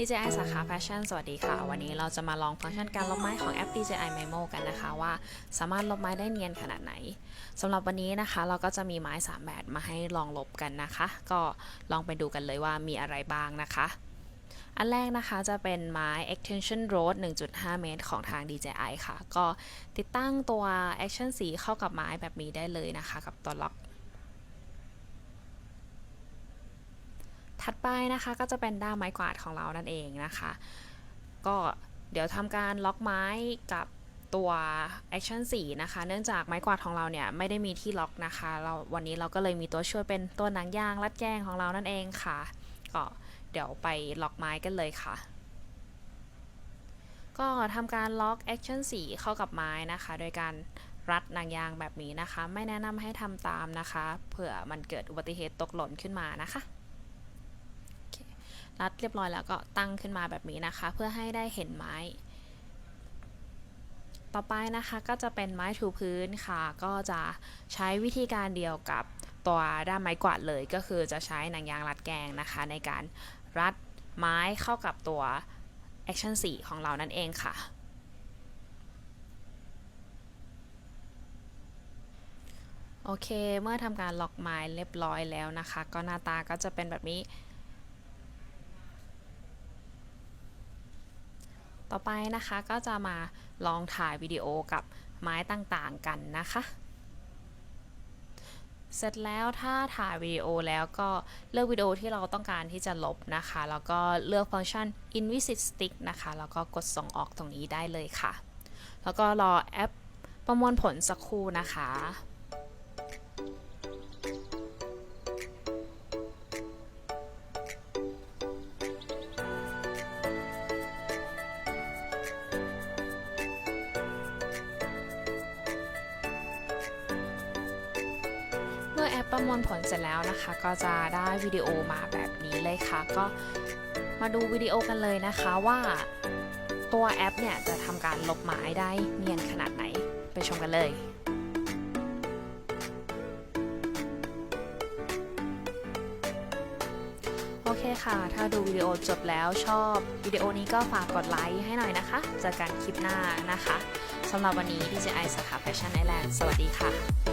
DJI สาขาแฟชั่นสวัสดีค่ะ วันนี้เราจะมาลองฟังก์ชันการลบไม้ของแอป DJI Memo กันนะคะว่าสามารถลบไม้ได้เนียนขนาดไหนสำหรับวันนี้นะคะ เราก็จะมีไม้3แบบมาให้ลองลบกันนะคะ ก็ลองไปดูกันเลยว่ามีอะไรบ้างนะคะ อันแรกนะคะจะเป็นไม้ extension rod 1.5 เมตร ของทาง DJI ค่ะ ก็ติดตั้งตัว action สีเข้ากับไม้แบบนี้ได้เลยนะคะ กับตัวล็อก ถัดไปนะคะก็จะเป็นด้ามไม้กวาดของเรานั่นเองนะคะ ก็เดี๋ยวทำการล็อกไม้กับตัว action 4 นะคะ เนื่องจากไม้กวาดของเราเนี่ยไม่ได้มีที่ล็อกนะคะ เราวันนี้เราก็เลยมีตัวช่วยเป็นตัวหนังยางรัดแกงของเรานั่นเองค่ะ ก็เดี๋ยวไปล็อกไม้กันเลยค่ะ ก็ทำการล็อก action 4 เข้ากับไม้นะคะ โดยการรัดหนังยางแบบนี้นะคะ ไม่แนะนำให้ทำตามนะคะ เผื่อมันเกิดอุบัติเหตุตกหล่นขึ้นมานะคะ รัดเรียบร้อยแล้วก็ตั้งขึ้นมาแบบนี้นะคะ เพื่อให้ได้เห็นไม้ ต่อไปนะคะก็จะเป็นไม้ถูพื้นค่ะ ก็จะใช้วิธีการเดียวกับตัวด้ามไม้กวาดเลยก็คือจะใช้หนังยางรัดแกงนะคะ ในการรัดไม้เข้ากับตัว Action 4 ของเรานั่นเองค่ะโอเค เมื่อทำการล็อกไม้เรียบร้อยแล้วนะคะ ก็หน้าตาก็จะเป็นแบบนี้ ต่อไปนะคะก็จะมาลองถ่ายวิดีโอกับไม้ต่างๆกันนะคะ เสร็จแล้วถ้าถ่ายวิดีโอแล้วก็เลือกวิดีโอที่เราต้องการที่จะลบนะคะ แล้วก็เลือกฟังก์ชัน Invisit Stick นะคะ แล้วก็กดส่งออกตรงนี้ได้เลยค่ะ แล้วก็รอแอปประมวลผลสักครู่นะคะ แอปประมวลผลเสร็จแล้วนะคะ ก็จะได้วิดีโอมาแบบนี้เลยค่ะ ก็มาดูวิดีโอกันเลยนะคะว่าตัวแอปเนี่ยจะทำการลบไม้ได้เนียนขนาดไหนไปชมกันเลยโอเคค่ะ ถ้าดูวิดีโอจบแล้วชอบวิดีโอนี้ก็ฝากกดไลค์ให้หน่อยนะคะ เจอกันคลิปหน้านะคะ สำหรับวันนี้ DJI สาขาแฟชั่นไอแลนด์สวัสดีค่ะ